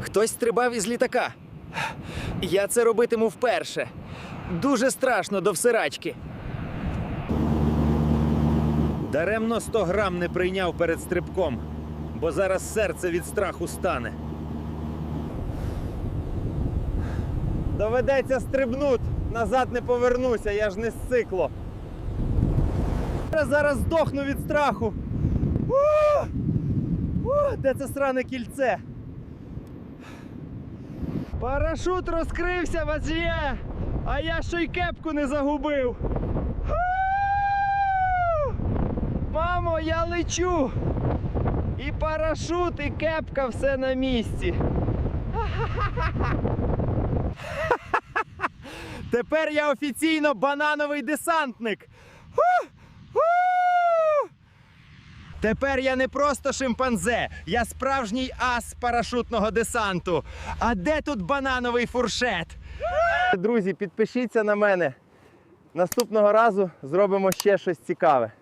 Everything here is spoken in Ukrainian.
Хтось стрибав із літака. Я це робитиму вперше. Дуже страшно до всирачки. Даремно 100 грам не прийняв перед стрибком, бо зараз серце від страху стане. Доведеться стрибнути. Назад не повернуся, я ж не з цикло. Я зараз здохну від страху. У! У, де це сране кільце? Парашут розкрився, Вазє! А я ще й кепку не загубив. Мамо, я лечу! І парашут, і кепка все на місці. Тепер я офіційно банановий десантник. Тепер я не просто шимпанзе, я справжній ас парашутного десанту. А де тут банановий фуршет? Друзі, підпишіться на мене. Наступного разу зробимо ще щось цікаве.